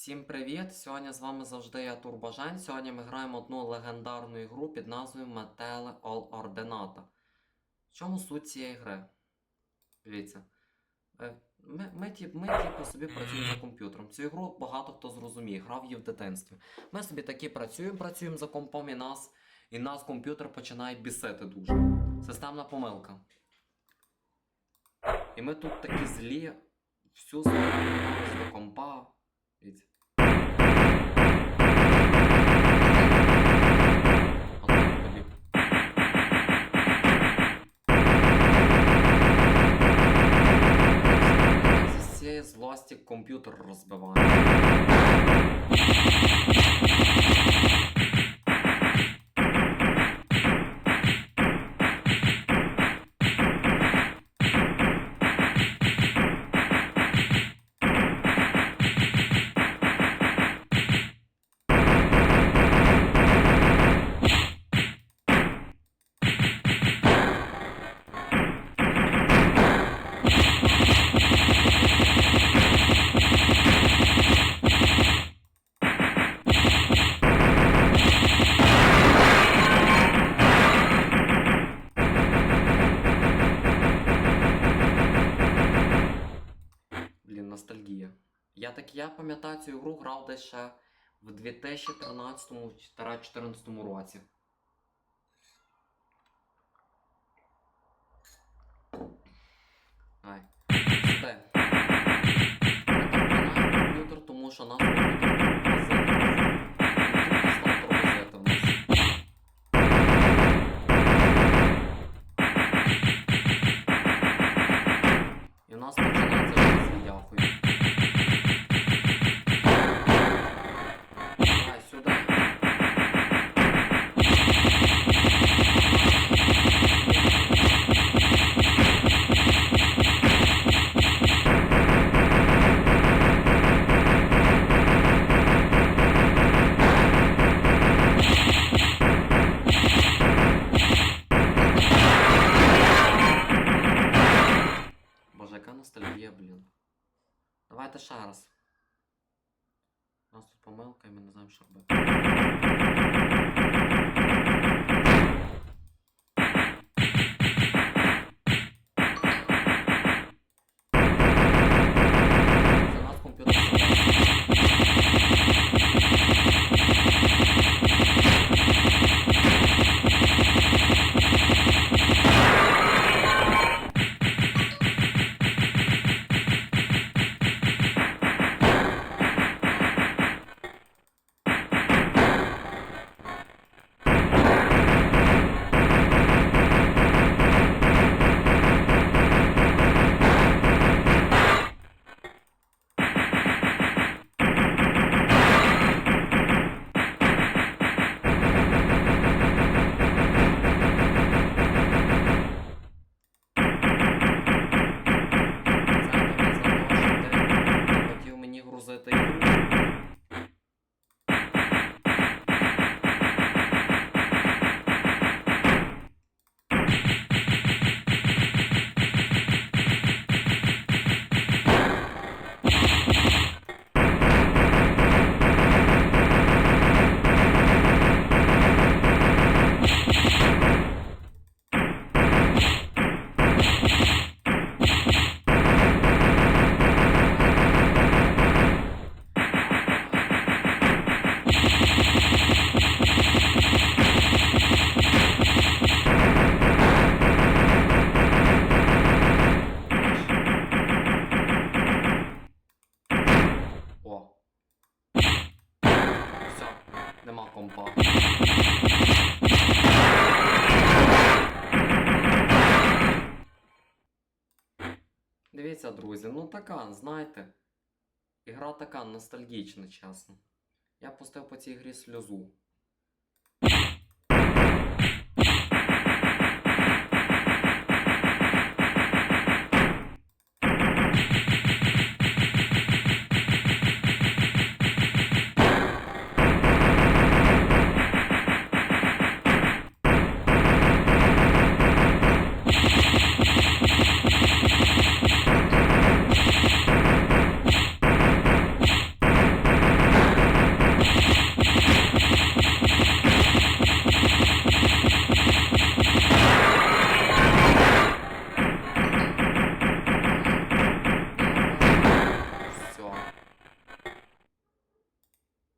Всім привіт! Сьогодні з вами завжди я Турбожен. Сьогодні ми граємо одну легендарну ігру під назвою Metele All Ordinata. В чому суть цієї гри? Дивіться. Е, Ми, ми, ті- ми типу, собі працюємо за комп'ютером. Цю ігру багато хто зрозуміє, грав її в дитинстві. Ми собі такі працюємо, працюємо за компом і нас, і нас комп'ютер починає бісити дуже. Системна помилка. І ми тут такі злі, всю свою до компа. Дивіться. Злості комп'ютер розбиває. Я пам'ятаю цю гру грав десь ще в 2013-2014 році. Нас тут помилка і ми не знаємо, що робити. Це нас комп'ютер. О. Все, нема компа. Дивіться, друзі, ну така, знаєте. Ігра така ностальгічна, чесно. Я пустив по цій грі сльозу.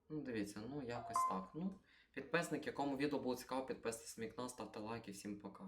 Ну, дивіться, ну якось так. Ну, Підписник, якому відео було цікаво, підписуйтесь на мій канал, ставте лайки. Всім пока.